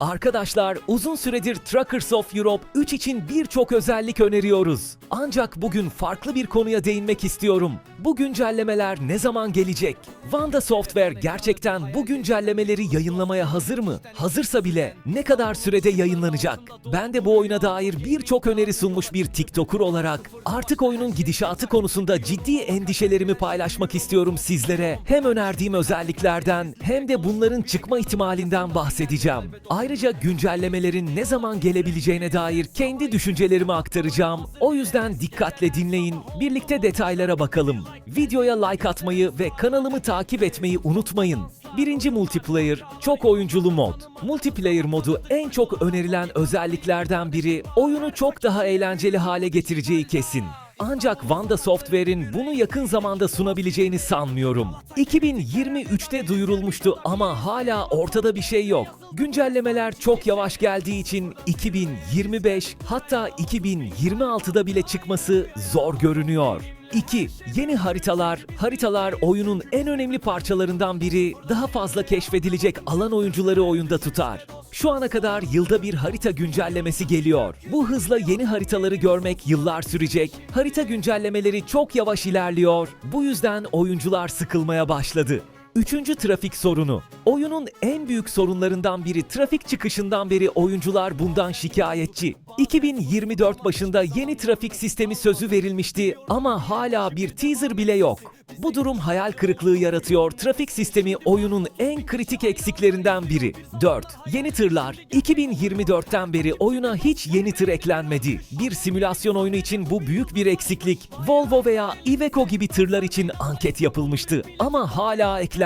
Arkadaşlar uzun süredir Truckers of Europe 3 için birçok özellik öneriyoruz. Ancak bugün farklı bir konuya değinmek istiyorum. Bu güncellemeler ne zaman gelecek? Vanda Software gerçekten bu güncellemeleri yayınlamaya hazır mı? Hazırsa bile ne kadar sürede yayınlanacak? Ben de bu oyuna dair birçok öneri sunmuş bir TikToker olarak artık oyunun gidişatı konusunda ciddi endişelerimi paylaşmak istiyorum sizlere. Hem önerdiğim özelliklerden hem de bunların çıkma ihtimalinden bahsedeceğim. Ayrıca güncellemelerin ne zaman gelebileceğine dair kendi düşüncelerimi aktaracağım. O yüzden dikkatle dinleyin, birlikte detaylara bakalım. Videoya like atmayı ve kanalımı takip etmeyi unutmayın. Birinci multiplayer, çok oyunculu mod. Multiplayer modu en çok önerilen özelliklerden biri, oyunu çok daha eğlenceli hale getireceği kesin. Ancak Vanda Software'in bunu yakın zamanda sunabileceğini sanmıyorum. 2023'te duyurulmuştu ama hala ortada bir şey yok. Güncellemeler çok yavaş geldiği için 2025 hatta 2026'da bile çıkması zor görünüyor. 2. Yeni haritalar. Haritalar oyunun en önemli parçalarından biri. Daha fazla keşfedilecek alan oyuncuları oyunda tutar. Şu ana kadar yılda bir harita güncellemesi geliyor. Bu hızla yeni haritaları görmek yıllar sürecek. Harita güncellemeleri çok yavaş ilerliyor. Bu yüzden oyuncular sıkılmaya başladı. Üçüncü trafik sorunu. Oyunun en büyük sorunlarından biri trafik çıkışından beri oyuncular bundan şikayetçi. 2024 başında yeni trafik sistemi sözü verilmişti ama hala bir teaser bile yok. Bu durum hayal kırıklığı yaratıyor. Trafik sistemi oyunun en kritik eksiklerinden biri. 4. Yeni tırlar. 2024'ten beri oyuna hiç yeni tır eklenmedi. Bir simülasyon oyunu için bu büyük bir eksiklik. Volvo veya Iveco gibi tırlar için anket yapılmıştı ama hala eklenmedi.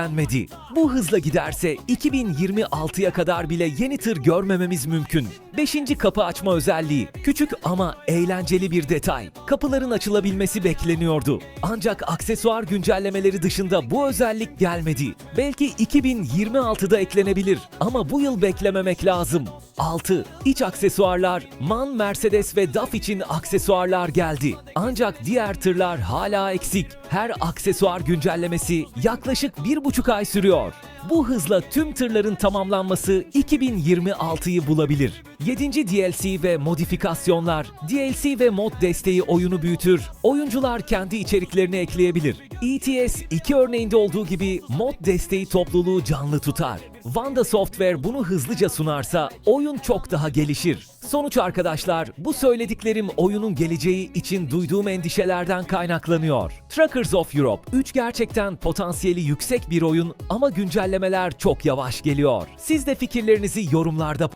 Bu hızla giderse 2026'ya kadar bile yeni tır görmememiz mümkün. 5. kapı açma özelliği. Küçük ama eğlenceli bir detay. Kapıların açılabilmesi bekleniyordu. Ancak aksesuar güncellemeleri dışında bu özellik gelmedi. Belki 2026'da eklenebilir ama bu yıl beklememek lazım. 6. İç aksesuarlar. MAN, Mercedes ve DAF için aksesuarlar geldi. Ancak diğer tırlar hala eksik. Her aksesuar güncellemesi yaklaşık 1,5 ay sürüyor. Bu hızla tüm tırların tamamlanması 2026'yı bulabilir. 7. DLC ve modifikasyonlar. DLC ve mod desteği oyunu büyütür. Oyuncular kendi içeriklerini ekleyebilir. ETS 2 örneğinde olduğu gibi mod desteği topluluğu canlı tutar. Vanda Software bunu hızlıca sunarsa oyun çok daha gelişir. Sonuç arkadaşlar, bu söylediklerim oyunun geleceği için duyduğum endişelerden kaynaklanıyor. Truckers of Europe 3 gerçekten potansiyeli yüksek bir oyun ama güncellemeler çok yavaş geliyor. Siz de fikirlerinizi yorumlarda